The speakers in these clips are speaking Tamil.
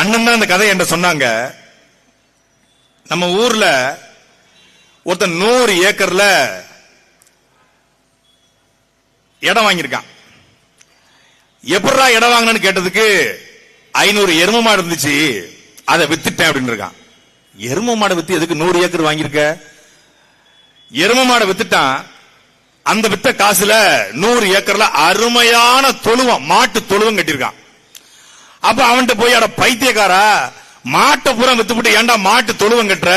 அண்ணன் தான் அந்த கதை என்ற சொன்னாங்க. நம்ம ஊர்ல ஒருத்தன் நூறு ஏக்கர்ல இடம் வாங்கியிருக்கான். எப்படா இடம் வாங்கினு கேட்டதுக்கு ஐநூறு எரும மாடு இருந்துச்சு. அதை வித்துட்டேன் அப்படின்னு இருக்கான். எரும மாடை வித்து எதுக்கு நூறு ஏக்கர் வாங்கியிருக்க? எரும மாடை வித்துட்டான். அந்த வித்த காசுல நூறு ஏக்கர்ல அருமையான தொழுவம் மாட்டு தொழுவம் கட்டியிருக்கான். அப்ப அவன்கிட்ட போய் அட பைத்தியக்காரா மாட்டை பூரா வித்துப்பட்டு ஏன்டா மாட்டு தொழுவம் கட்டுற?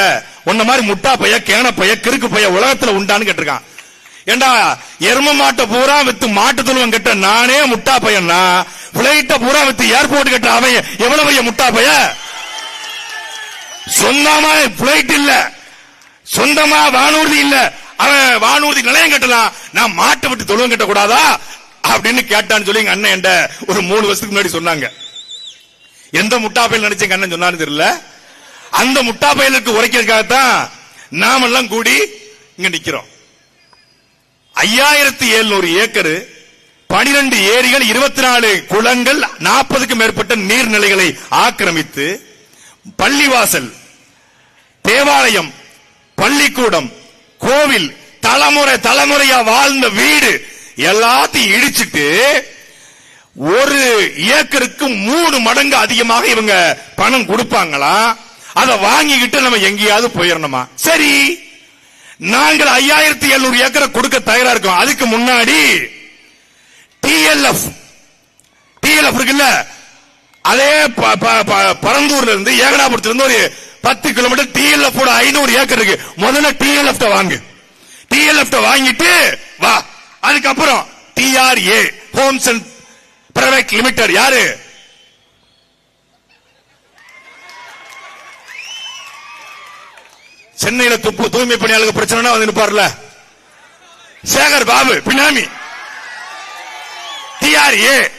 உன்ன மாதிரி முட்டா பைய கேன பைய கிறுக்கு பைய உலகத்துல உண்டான்னு கேட்டிருக்கான். ஏண்டா எரும மாட்டை பூரா வித்து மாட்டு தொழுவம் கட்ட நானே முட்டா பையன்னா? பிளைட்ட பூரா வித்து ஏர்போர்ட் கட்ட அவன் எவ்வளவு பைய முட்டா பைய? சொந்தமா பிளைட் இல்ல. சொந்தமா வானூர்தி இல்ல. அவன் வானூர்தி நிலையம் கட்டலாம் நான் மாட்டை விட்டு தொழுவம் கட்ட கூடாதா அப்படின்னு கேட்டான்னு சொல்லி எங்க அண்ணன் என்கிட்ட ஒரு மூணு வருஷத்துக்கு முன்னாடி சொன்னாங்க. எந்த முட்டா பையல் நினைச்சு எங்க சொன்னான்னு தெரியல. அந்த முட்டா பையலுக்கு உரைக்கிறதுக்காகத்தான் நாமெல்லாம் கூடி இங்க நிக்கிறோம். ஐயாயிரத்தி எழுநூறு ஏக்கர் பனிரெண்டு ஏரிகள் இருபத்தி நாலு குளங்கள் நாற்பதுக்கும் மேற்பட்ட நீர்நிலைகளை ஆக்கிரமித்து பள்ளிவாசல் தேவாலயம் பள்ளிக்கூடம் கோவில் தலைமுறை தலைமுறையா வாழ்ந்த வீடு எல்லாத்தையும் இடிச்சிட்டு ஒரு ஏக்கருக்கு மூணு மடங்கு அதிகமாக இவங்க பணம் கொடுப்பாங்களா? அதை வாங்கிக்கிட்டு நம்ம எங்கேயாவது போயிடணுமா சரி. நாங்கள் ஐயாயிரத்தி எழுநூறு ஏக்கரை கொடுக்க தயாரா இருக்கோம். அதுக்கு முன்னாடி டிஎல்எஃப் டிஎல்எஃப் இருக்குல்ல? அதே ப- ப- ப- பரந்தூர்ல இருந்து ஏகனாபுரத்துல இருந்து ஒரு பத்து கிலோமீட்டர் டிஎல்எஃப் ஐநூறு ஏக்கர் இருக்கு. முதல்ல டிஎல்எஃப் வாங்கு. டிஎல்எஃப் வாங்கிட்டு வா. அதுக்கப்புறம் TRA homes and private limited யாரு? சென்னையில துப்பு தூய்மை பணியாளர்கள் பிரச்சனை வந்து நிற்பார்ல சேகர் பாபு பினாமி. டிஆர்ஏ.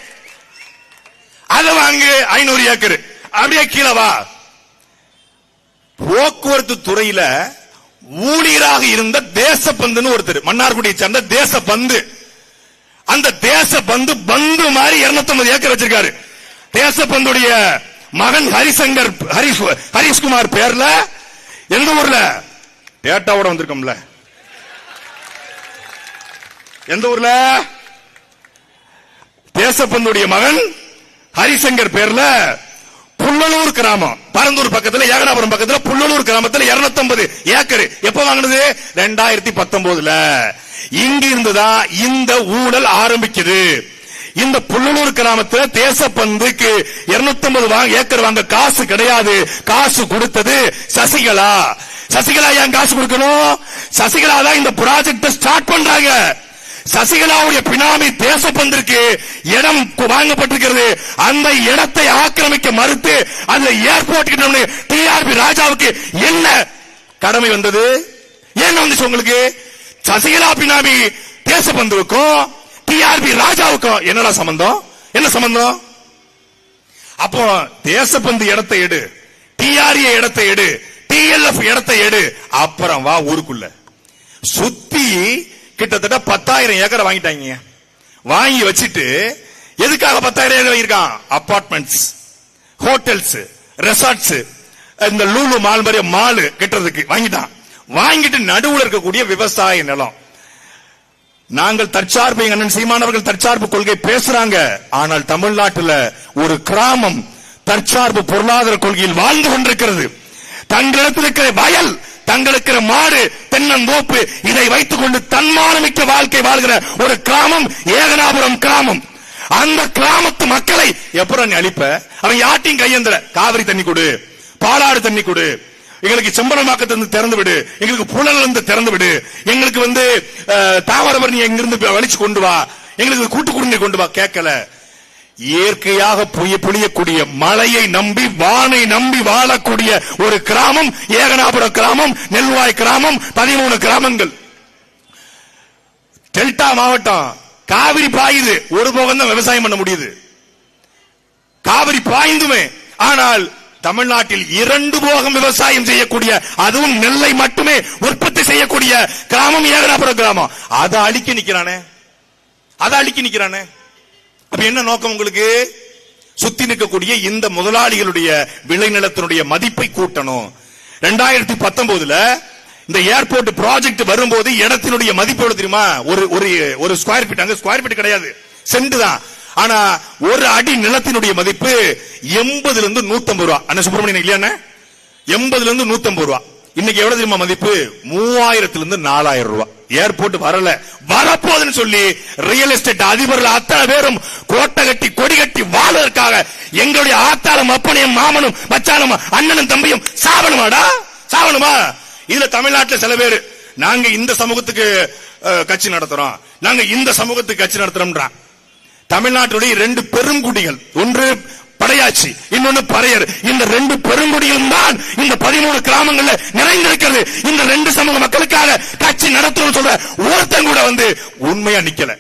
அத வாங்கு ஐநூறு ஏக்கர். அப்படியே கீழே வா. போக்குவரத்து துறையில ஊழியராக இருந்த தேசபந்துன்னு ஒருத்தர். மன்னார்குடியை சேர்ந்த தேசபந்து அந்த தேச பந்து பந்து மாதிரி 250 ஏக்கர் வச்சிருக்காரு. தேசபந்துடைய மகன் ஹரிசங்கர் ஹரிஷ் ஹரிஷ்குமார் பேர்ல எந்த ஊர்ல? டேட்டாவோட வந்திருக்கோம்ல. எந்த ஊர்ல? தேசப்பந்துடைய மகன் ஹரிசங்கர் பேர்ல புள்ளலூர் கிராமம். பரந்தூர் பக்கத்துல ஏகனாபுரம் பக்கத்துல புள்ளலூர் கிராமத்துல 250 ஏக்கர். எப்ப வாங்கினது? ரெண்டாயிரத்தி பத்தொன்பதுல இங்க இருந்துதான் இந்த ஊழல் ஆரம்பிக்குது. இந்த புள்ளலூர் கிராமத்துல தேசப்பந்துக்கு 250 வாங்க ஏக்கர் வாங்க காசு கிடையாது. காசு கொடுத்தது சசிகலா. சசிகலா ஏன் காசு கொடுக்கணும்? சசிகலா தான் இந்த ப்ராஜெக்ட் ஸ்டார்ட் பண்றாங்க. சசிகலாவுடைய பினாமி தேசப்பந்திற்கு இடம் வாங்கப்பட்டிருக்கிறது. அந்த இடத்தை ஆக்கிரமிக்க மறுத்து அந்த ஏர்போர்ட் டிஆர்பி ராஜாவுக்கு என்ன கடமை வந்தது? என்ன வந்துச்சு உங்களுக்கு? சசிகலா பினாமி தேசபந்துவுக்கும் டிஆர்பி ராஜாவுக்கும் என்னடா சம்பந்தம்? என்ன சம்பந்தம்? அப்போ தேசபந்து இடத்தை எடு டிஆர்ஏ இடத்தை எடு டிஎல்எஃப் இடத்தை எடு அப்புறம் வா ஊருக்குள்ள. சுத்தி கிட்டத்தட்ட பத்தாயிரம் ஏக்கரை வாங்கிட்டாங்க. வாங்கி வச்சுட்டு எதுக்காக பத்தாயிரம் ஏக்கர் வாங்கியிருக்கான்? அப்பார்ட்மெண்ட்ஸ் ஹோட்டல்ஸ் ரெசார்ட்ஸ் இந்த லூலு மால் மாதிரி மால் கட்டுறதுக்கு வாங்கிட்டான். வாங்கிட்டு நடுவுல இருக்கக்கூடிய விவசாய நிலம். நாங்கள் தற்சார்பு எங்க அண்ணன் சீமானவர்கள் தற்சார்பு கொள்கை பேசுறாங்க. ஆனால் தமிழ்நாட்டுல ஒரு கிராமம் தற்சார்பு பொருளாதார கொள்கையில் வாழ்ந்து கொண்டிருக்கிறது. தங்களிடத்தில் இருக்கிற வயல் தங்களுக்கு மாடு தென்னந்தோப்பு இதை வைத்துக் கொண்டு தன்மானமிக்க வாழ்க்கை வாழ்கிற ஒரு கிராமம் ஏகனாபுரம் கிராமம். அந்த கிராமத்து மக்களை எப்பறம் நீ அழிப்ப? அவன் யாட்டையும் கையெந்திர காவிரி தண்ணி கொடு பாலாறு தண்ணி கொடு எங்களுக்கு செம்பரமாக்கத்திலிருந்து திறந்து விடு எங்களுக்கு புலன்ல இருந்து திறந்து விடு எங்களுக்கு வந்து தாவரவர் நீ எங்கிருந்து வலிச்சு கொண்டு வா எங்களுக்கு கூட்டு குடும்பம் கொண்டு வா கேட்கல. இயற்கையாக புய புழியக்கூடிய மழையை நம்பி வானை நம்பி வாழக்கூடிய ஒரு கிராமம் ஏகனாபுரம் கிராமம் நெல்வாய் கிராமம் பதிமூணு கிராமங்கள். டெல்டா மாவட்டம் காவிரி பாயுது ஒரு போகம் தான் விவசாயம் பண்ண முடியுது. காவிரி பாய்ந்துமே ஆனால் தமிழ்நாட்டில் இரண்டு போகம் விவசாயம் செய்யக்கூடிய அதுவும் நெல்லை மட்டுமே உற்பத்தி செய்யக்கூடிய கிராமம் ஏகனாபுரம் கிராமம். அதை அழிக்க நிக்கிறானே. அதை அழிக்க நிக்கிறானே. அப்ப என்ன நோக்கம் உங்களுக்கு? சுத்தி நிற்கக்கூடிய இந்த முதலாளிகளுடைய விளைநிலத்தினுடைய மதிப்பை கூட்டணும். ரெண்டாயிரத்தி பத்தொன்பதுல இந்த ஏர்போர்ட் ப்ராஜெக்ட் வரும்போது இடத்தினுடைய மதிப்பு எவ்வளவு தெரியுமா? ஒரு ஒரு ஒரு ஸ்கொயர் ஃபீட். அங்க ஸ்கொயர் ஃபீட் கிடையாது. சென்ட் தான். ஆனா ஒரு அடி நிலத்தினுடைய மதிப்பு எண்பதுல இருந்து நூத்தம்பது ரூபா. அண்ணா சுப்பிரமணியன் இல்லையா எண்பதுல இருந்து நூத்தம்பது ரூபா. இன்னைக்கு எவ்வளவு தெரியுமா மதிப்பு? மூவாயிரத்துல இருந்து நாலாயிரம் ரூபாய் ஏர்போர்ட் வரல. வரப்போகுதுன்னு சொல்லி ரியல் எஸ்டேட் அதிபர்கள் அத்தனை பேரும் கோட்டை கட்டி கொடி கட்டி வாழ்வதற்காக எங்களுடைய ஆத்தாளும் அப்பனையும் மாமனும் மச்சானும் அண்ணனும் தம்பியும் சாவணுமாடா? சாவணுமா? இதுல தமிழ்நாட்டுல சில பேர் நாங்க இந்த சமூகத்துக்கு அஹ், கட்சி நடத்துறோம். நாங்க இந்த சமூகத்துக்கு கட்சி நடத்துறோம்ன்றான். தமிழ்நாட்டுடைய ரெண்டு பெருங்குடிகள் ஒன்று படையாச்சி. இன்னொன்னு பறையர். இந்த ரெண்டு பெருங்குடியும் தான் இந்த பதிமூணு கிராமங்கள்ல நிறைந்திருக்கிறது. இந்த ரெண்டு சமூக மக்களுக்காக கட்சி நடத்தணும் சொல்ற ஒருத்தன் கூட வந்து உண்மையா நிக்கல.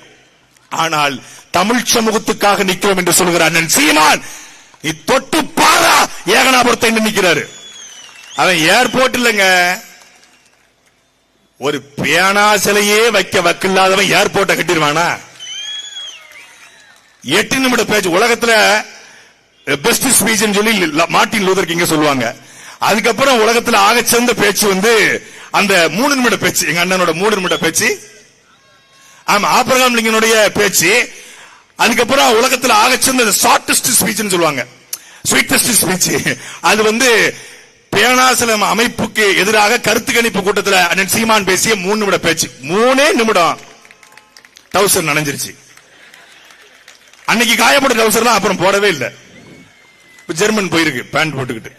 ஆனால் தமிழ் சமூகத்துக்காக நிக்கிறோம் என்று சொல்கிற அண்ணன் சீமான் நீ தொட்டு பாரா ஏகனாபுரத்தை நிக்கிறாரு. அவன் ஏர்போர்ட் இல்லைங்க. ஒரு பேனா சிலையே வைக்க வக்கில்லாதவன் ஏர்போர்ட்டை கட்டிடுவானா? எட்டு நிமிட பேச்சு. உலகத்துல பெஸ்ட் ஸ்பீச் சொல்லி மார்டின் லூதர் கிங்க சொல்லுவாங்க. அதுக்கப்புறம் உலகத்துல ஆகச்சிறந்த பேச்சு வந்து அந்த மூணு நிமிட பேச்சு எங்க அண்ணனோட மூணு நிமிட பேச்சு ஆமா ஆபிரகாம் லிங்கனுடைய பேச்சு அதுக்கப்புறம் உலகத்துல ஆகச் சிறந்த ஷார்டஸ்ட் ஸ்பீச் சொல்லுவாங்க. ஸ்வீட்டஸ்ட் ஸ்பீச் அது வந்து பேனாசலம் அமைப்புக்கு எதிராக கருத்து கணிப்பு கூட்டத்துல அண்ணன் சீமான் பேசிய மூணு நிமிட பேச்சு. மூணே நிமிடம் டவுசர் நனைஞ்சிருச்சு. அன்னைக்கு காயப்பட்ட டவுசர்லாம் அப்புறம் போடவே இல்லை. இப்ப ஜெர்மன் போயிருக்கு பேண்ட் போட்டுக்கிட்டு.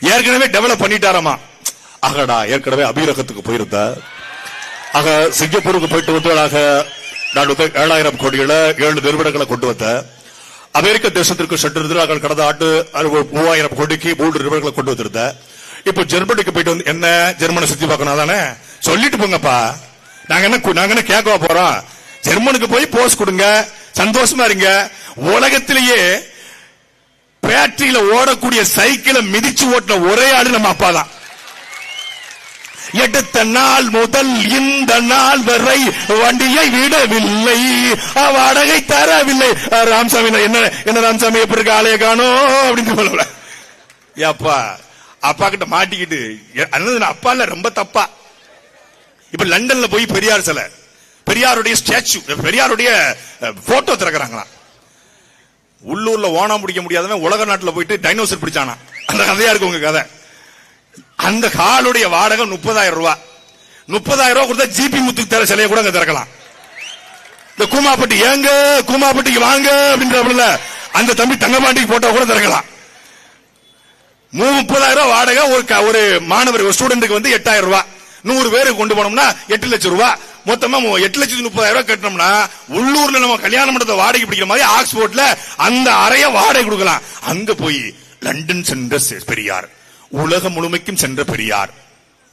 ஏற்கனவே டெவலப் பண்ணிட்டாராமா? அகடா ஏற்கனவே அபீரகத்துக்கு போயிருந்த ஆக சிங்கப்பூருக்கு போயிட்டு வந்தவளாக நான் வந்து ஏழாயிரம் கோடிகளை ஏழு நிறுவனங்களை கொண்டு வந்த அமெரிக்க தேசத்திற்கு சென்றிருந்தார்கள் கடந்த ஆண்டு மூவாயிரம் கோடிக்கு மூன்று நிறுவனங்களை கொண்டு வந்திருந்த இப்போ ஜெர்மனிக்கு போயிட்டு வந்து என்ன ஜெர்மனை சுத்தி பார்க்கணும் தானே சொல்லிட்டு போங்கப்பா. நாங்க என்ன நாங்க என்ன கேட்கவா போறோம்? ஜெர்மனுக்கு போய் போஸ் கொடுங்க. சந்தோஷமா இருங்க. உலகத்திலேயே பேட்டரியில ஓடக்கூடிய சைக்கிளை மிதிச்சு ஓட்டின ஒரே ஆடு நம்ம அப்பா தான். எடுத்த நாள் முதல் இந்த நாள் வரை வண்டியை விடவில்லை. வாடகை தரவில்லை. ராம்சாமி ராமசாமி என்ன என்ன ராமசாமி எப்படி இருக்க? ஆளைய காணோ அப்படின்னு சொல்லல. அப்பா அப்பா கிட்ட மாட்டிக்கிட்டு அண்ணன் அப்பா இல்ல ரொம்ப தப்பா. இப்ப லண்டன்ல போய் பெரியார் சிலை பெரியாருடைய ஸ்டாச்சு பெரியாருடைய போட்டோ திறக்கிறாங்களாம். உள்ளூர்ல ஓணம் பிடிக்க முடியாதவன் உலக நாட்டுல போயிட்டு டைனோசர் பிடிச்சானா? அந்த கதையா இருக்கு உங்க கதை. அந்த காலுடைய வாடகை முப்பதாயிரம் ரூபாய் முப்பதாயிரம் ரூபாய் கொடுத்தா ஜிபி முத்துக்கு தர சிலையை கூட அங்க திறக்கலாம். இந்த கூமாப்பட்டி ஏங்க கூமாப்பட்டிக்கு வாங்க அப்படின்றப்பல. அந்த தம்பி தங்கபாண்டிக்கு போட்டா கூட திறக்கலாம். மூ- முப்பதாயிரம் ரூபாய் வாடகை ஒரு க- ஒரு மாணவர் ஒரு ஸ்டூடெண்ட்டுக்கு வந்து எட்டாயிரம் ரூபாய் நூறு பேருக்கு கொண்டு போனோம்னா எட்டு லட்சம் ரூபாய் மொத்தமா எட்டு லட்சத்தி முப்பதாயிரம் ரூபாய் கட்டினோம்னா உள்ளூர்ல நம்ம கல்யாண மண்டபத்தை வாடகை பிடிக்கிற மாதிரி ஆக்ஸ்போர்ட்ல அந்த அறைய வாடகை கொடுக்கலாம். அங்க போய் லண்டன் சென்ற செ- பெரியார். உலகம் முழுமைக்கும் சென்ற பெரியார்.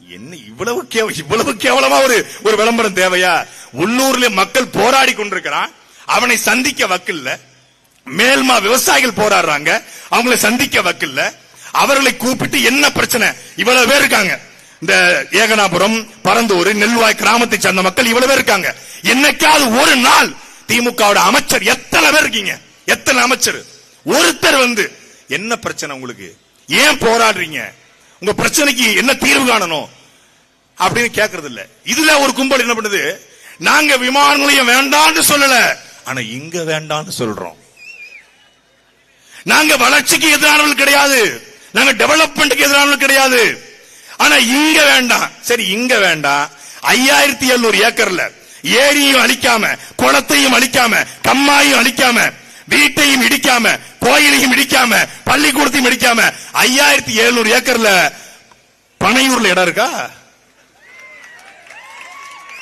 என்ன இவ்வளவு இவ்வளவு கேவலமா ஒரு ஒரு விளம்பரம் தேவையா? உள்ளூர்ல மக்கள் போராடி கொண்டிருக்கிறான். அவனை சந்திக்க வக்கில்ல. மேல்மா விவசாயிகள் போராடுறாங்க. அவங்களை சந்திக்க வக்கில்ல. அவர்களை கூப்பிட்டு என்ன பிரச்சனை? இவ்வளவு பேர் இருக்காங்க. இந்த ஏகனாபுரம் பரந்தூர் நெல்வாய் கிராமத்தை சேர்ந்த மக்கள் இவ்வளவு பேர் இருக்காங்க. என்னைக்காவது ஒரு நாள் திமுக அமைச்சர் எத்தனை பேர் இருக்கீங்க? எத்தனை அமைச்சர்? ஒருத்தர் வந்து என்ன பிரச்சனை உங்களுக்கு? ஏன் போராடுறீங்க? உங்க பிரச்சனைக்கு என்ன தீர்வு காணணும்? அப்படின்னு கேக்குறது இல்ல இதுல ஒரு கும்பல் என்ன பண்ணுது? நாங்க விமான நிலையம் வேண்டாம்னு சொல்லல. ஆனா இங்க வேண்டாம்னு சொல்றோம். நாங்க வளர்ச்சிக்கு எதிரானவர்கள் கிடையாது. நாங்க டெவலப்மெண்ட்டுக்கு எதிரானவர்கள் கிடையாது. ஆனா இங்க வேண்டாம். சரி இங்க வேண்டாம். ஐயாயிரத்தி எழுநூறு ஏக்கர்ல ஏரியும் அழிக்காம குளத்தையும் அழிக்காம கம்மாயும் அழிக்காம வீட்டையும் இடிக்காம கோயிலையும் இடிக்காம பள்ளிக்கூடத்தையும் இடிக்காம ஐயாயிரத்தி எழுநூறு ஏக்கர்ல பனையூர்ல இடம் இருக்கா?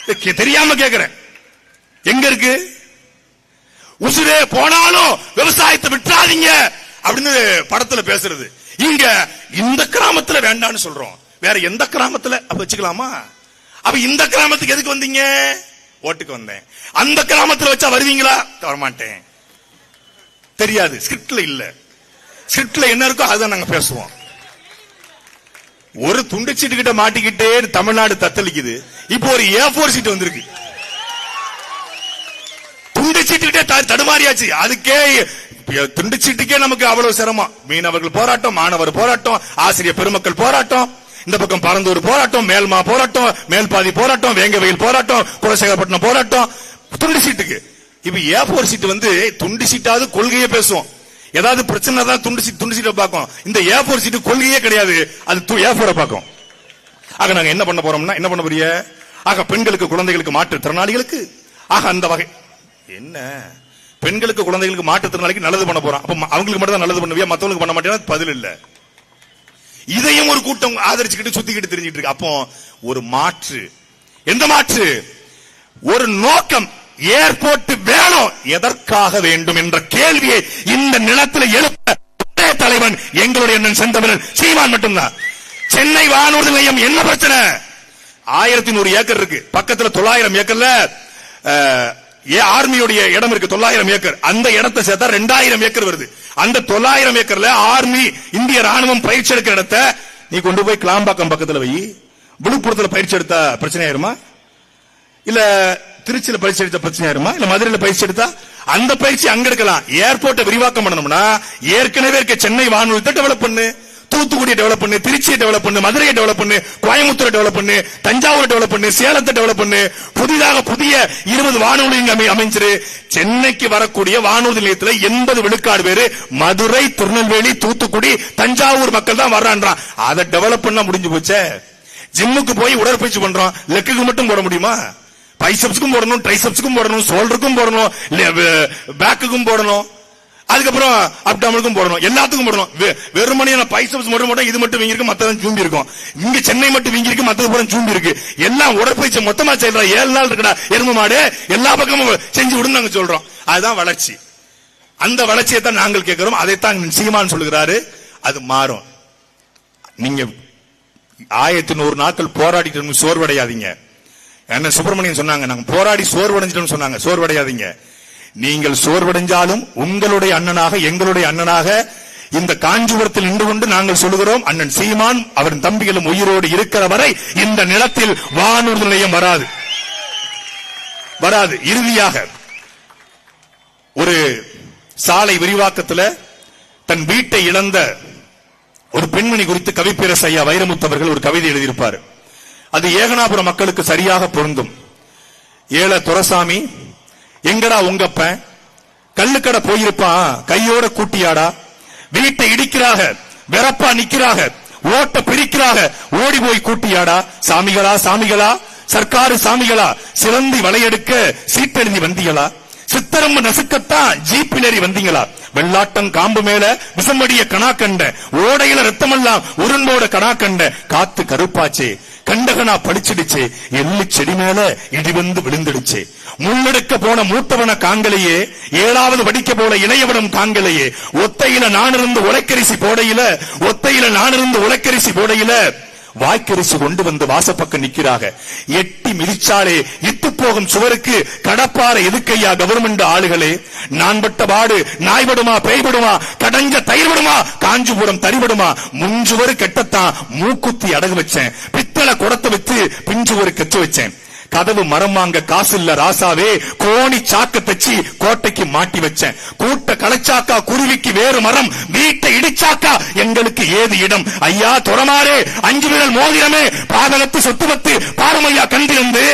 கே- தெரியாம கேக்குறேன். எங்க இருக்கு? உசுரே போனாலும் விவசாயத்தை விட்டுறாதீங்க. அப்படின்னு படத்துல பேசுறது. இங்க இந்த கிராமத்துல வேண்டாம்னு சொல்றோம். வேற எந்த கிராமத்துல? அப்ப வச்சுக்கலாமா? அப்ப இந்த கிராமத்துக்கு எதுக்கு வந்தீங்க? ஓட்டுக்கு வந்தேன். அந்த கிராமத்துல வச்சா வருவீங்களா? வரமாட்டேன். தெரியாது. ஸ்கிரிப்ட்ல இல்ல. ஸ்கிரிப்ட்ல என்ன இருக்கோ அதுதான் நாங்க பேசுவோம். ஒரு துண்டு சீட்டு கிட்ட மாட்டிக்கிட்டே தமிழ்நாடு தத்தளிக்குது. இப்போ ஒரு ஏ போர் சீட் வந்திருக்கு. துண்டு சீட்டுக்கிட்டே த- தடுமாறியாச்சு. அதுக்கே துண்டு சீட்டுக்கே நமக்கு அவ்வளவு சிரமம். மீனவர்கள் போராட்டம் மாணவர் போராட்டம் ஆசிரியர் பெருமக்கள் போராட்டம். இந்த பக்கம் பரந்தூர் போராட்டம் மேல்மா போராட்டம் மேல்பாதி போராட்டம் வேங்கவயல் போராட்டம் குலசேகரப்பட்டினம் போராட்டம் துண்டு சீட்டுக்கு. இப்ப ஏ போர் சீட்டு வந்து துண்டு சீட்டாவது கொள்கையே பேசுவோம் ஏதாவது பிரச்சனை தான் துண்டு சீட் துண்டு சீட்டை பார்க்கும். இந்த ஏ போர் சீட்டு கொள்கையே கிடையாது. அது ஏ போரை பார்க்கும். ஆக நாங்க என்ன பண்ண போறோம்னா என்ன பண்ண போறிய ஆக பெண்களுக்கு குழந்தைகளுக்கு மாற்றுத்திறனாளிகளுக்கு ஆக அந்த வகை. என்ன? பெண்களுக்கு குழந்தைகளுக்கு மாற்றுத்திறனாளிக்கு நல்லது பண்ண போறோம். அப்ப அவங்களுக்கு மட்டும் தான் நல்லது பண்ணுவியா? மத்தவங்களுக்கு பண்ண மாட்டேன்னா பதில் இல்லை. இதையும் ஒரு கூட்டம் ஆதரிச்சுக்கிட்டு சுத்திக்கிட்டு தெரிஞ்சிட்டு இருக்கு. அப்போ ஒரு மாற்று. எந்த மாற்று? ஒரு நோக்கம் ஏர்போர்ட் வேணும். எதற்காக வேண்டும் என்ற கேள்வியை இந்த நிலத்தில் எழுப்ப தலைவன் எங்களுடைய செந்தமிழன். சீமான் மட்டும்தான். சென்னை வானூர்தி நிலையம் என்ன பிரச்சனை? ஆயிரத்தி நூறு ஏக்கர் இருக்கு. பக்கத்துல தொள்ளாயிரம் ஏக்கர்ல அஹ், ஏ ஆர்மியுடைய இடம் இருக்கு தொள்ளாயிரம் ஏக்கர். அந்த இடத்தை சேர்த்தா ரெண்டாயிரம் ஏக்கர் வருது. அந்த தொள்ளாயிரம் ஏக்கர்ல ஆர்மி இந்திய ராணுவம் பயிற்சி எடுக்கிற இடத்த நீ கொண்டு போய் கிளாம்பாக்கம் பக்கத்துல வை. விழுப்புரத்துல பயிற்சி எடுத்தா பிரச்சனை ஆயிருமா? இல்ல திருச்சியில பயிற்சி எடுத்த பிரச்சனை ஆயிருமா? இல்ல மதுரையில பயிற்சி எடுத்தா அந்த பயிற்சி அங்க எடுக்கலாம். ஏர்போர்ட்டை விரிவாக்கம் பண்ணணும்னா ஏற்கனவே இருக்க சென்னை வானொலி டெவலப் பண்ணு. தூத்துக்குடியை டெவலப் பண்ணு திருச்சியை டெவலப் பண்ணு மதுரையை டெவலப் பண்ணு கோயம்புத்தூரை டெவலப் பண்ணு தஞ்சாவூரை டெவலப் பண்ணு சேலத்தை டெவலப் பண்ணு. புதிதாக புதிய இருபது வானொலி அமை- அமைஞ்சிரு. சென்னைக்கு வரக்கூடிய வானொலி நிலையத்தில் எண்பது விழுக்காடு பேரு மதுரை திருநெல்வேலி தூத்துக்குடி தஞ்சாவூர் மக்கள் தான் வர்றான்றான் அதை டெவலப் பண்ண முடிஞ்சு போச்சே. ஜிம்முக்கு போய் உடற்பயிற்சி பண்றோம். லெக்குக்கு மட்டும் போட முடியுமா? பைசப்ஸுக்கும் போடணும் ட்ரைசப்ஸுக்கும் போடணும் ஷோல்டருக்கும் போடணும் பேக்குக்கும் போடணும். அதுக்கப்புறம் அப்டாமலுக்கும் போடணும். எல்லாத்துக்கும் போடணும். வெ- பைசப்ஸ் மட்டும் மட்டும் இது மட்டும் வீங்கி இருக்கு மத்ததான் ஜூம்பி இருக்கும். இங்க சென்னை மட்டும் வீங்கி இருக்கு மத்தது பூரா இருக்கு. எல்லாம் உடற்பயிற்சி மொத்தமா செய்யறா ஏழு நாள் இருக்கடா எருமை மாடு. எல்லா பக்கமும் செஞ்சு விடுன்னு நாங்க சொல்றோம். அதுதான் வளர்ச்சி. அந்த வளர்ச்சியை தான் நாங்கள் கேட்கிறோம். அதைத்தான் சீமான் சொல்லுகிறாரு. அது மாறும். நீங்க ஆயிரத்தி நூறு நாட்கள் போராடிட்டு சோர்வடையாதீங்க. என்ன சுப்பிரமணியன் சொன்னாங்க நாங்க போராடி சோர்வடைஞ்சிட்டோம்னு சொன்னாங்க. சோர்வடையாதீங்க. நீங்கள் சோர்வடைஞ்சாலும் உங்களுடைய அண்ணனாக எங்களுடைய அண்ணனாக இந்த காஞ்சிபுரத்தில் நின்று கொண்டு நாங்கள் சொல்லுகிறோம் அண்ணன் சீமான் அவரின் தம்பிகளும் உயிரோடு இருக்கிற வரை இந்த நிலத்தில் வானூர்தி நிலையம் வராது. வராது. இறுதியாக ஒரு சாலை விரிவாக்கத்துல தன் வீட்டை இழந்த ஒரு பெண்மணி குறித்து கவிப்பேரசு ஐயா வைரமுத்து அவர்கள் ஒரு கவிதை எழுதியிருப்பார். அது ஏகனாபுரம் மக்களுக்கு சரியாக பொருந்தும். ஏழ துரசாமி எங்கடா உங்கப்ப கல்லுக்கடை போயிருப்பான் கையோட கூட்டியாடா. வீட்டை இடிக்கிறாக வெறப்பா நிக்கிறாக ஓட்ட பிரிக்கிறாக ஓடி போய் கூட்டியாடா. சாமிகளா சாமிகளா சர்க்காரு சாமிகளா சிலந்தி வளையெடுக்க சீட்டெழுதி வந்தீங்களா சித்தரம்பு நசுக்கத்தான் ஜீப்பிலேறி வந்தீங்களா? வெள்ளாட்டம் காம்பு மேல விசமடிய கணா கண்ட ஓடையில ரத்தமெல்லாம் உருண்டோட கணா கண்ட காத்து கருப்பாச்சே கண்டகனா படிச்சிடுச்சு எள்ளு செடி மேல இடி வந்து விழுந்துடுச்சு. முன்னெடுக்க போன மூத்தவன காங்கலையே ஏழாவது வடிக்க போல இளையவனம் காங்கலையே ஒத்தையில நான் இருந்து உலக்கரிசி போடையில ஒத்தையில நான் இருந்து உலக்கரிசி போடையில வாய்க்கரிசி கொண்டு வந்து வாசப்பக்கம் நிற்கிறாங்க எட்டி மிதிச்சாலே இட்டு போகும் சுவருக்கு கடப்பார எதுக்கையா கவர்மெண்ட் ஆளுகளே? நான் பட்ட பாடு நாய்படுமா பேய்படுமா கடஞ்ச தயிர்படுமா காஞ்சிபுரம் தரிபடுமா முஞ்சுவரு கெட்டத்தான் மூக்குத்தி அடகு வச்சேன். பித்தளை குடத்தை வச்சு பிஞ்சுவரு கெச்சு வச்சேன். கதவு மரம் வாங்க காசு இல்ல ராசாவே கோணி சாக்க தச்சு கோட்டைக்கு மாட்டி வச்சேன். கூட்ட களைச்சாக்கா குருவிக்கு வேறு மரம் வீட்டை இடிச்சாக்கா எங்களுக்கு ஏது இடம்? ஐயா துறமாறே அஞ்சு விரல் மோதிரமே பாதகத்து சொத்து பத்து பாரமையா கண்டிருந்து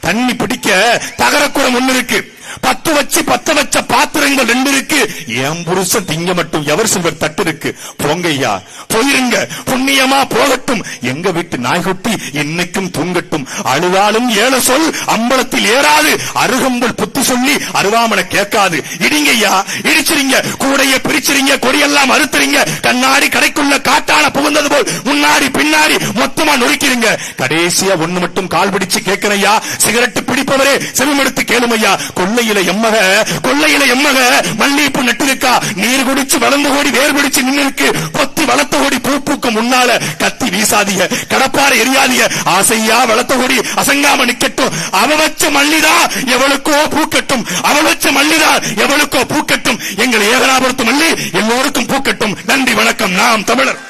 தண்ணி பிடிக்க தகரக்குடம் ஒண்ணு இருக்கு. பத்து வச்சு பத்த வச்ச பாத்திரங்கள் ரெண்டு இருக்கு என் புருஷன் திங்க மட்டும் எவர் சில்வர் தட்டு இருக்கு போங்கய்யா போயிருங்க. புண்ணியமா போகட்டும். எங்க வீட்டு நாய்குட்டி இன்னைக்கும் தூங்கட்டும். அழுதாலும் ஏழ சொல் அம்பலத்தில் ஏறாது. அருகம்பல் புத்தி சொல்லி அருவாமனை கேட்காது. இடிங்கய்யா இடிச்சிருங்க. கூடைய பிரிச்சிருங்க. கொடியெல்லாம் அறுத்துறீங்க கண்ணாடி கடைக்குள்ள காட்டான புகுந்தது போல் முன்னாடி பின்னாடி மொத்தமா நொறுக்கிறீங்க கடைசியா ஒண்ணு மட்டும் கால் பிடிச்சு கேட்கிறையா சிகரெட் பிடிப்பவரே செவிமெடுத்து கேளுமையா. கொள்ளையில எம்மக கொள்ளையில எம்மக மல்லிகைப்பூ நட்டிருக்கா நீர் குடிச்சு வளர்ந்து கோடி வேர் பிடிச்சு நின்னு கொத்தி வளர்த்த கோடி பூ பூக்க முன்னால கத்தி வீசாதீங்க கடப்பாறை எரியாதீங்க ஆசையா வளர்த்த கோடி அசங்காம நிக்கட்டும். அவ வச்ச மல்லிதான் எவளுக்கோ பூக்கட்டும் அவள் வச்ச மல்லிதான் எவளுக்கோ பூக்கட்டும் எங்கள் ஏகனாபுரத்து மல்லி எல்லோருக்கும் பூக்கட்டும் நன்றி வணக்கம். நாம் தமிழர்.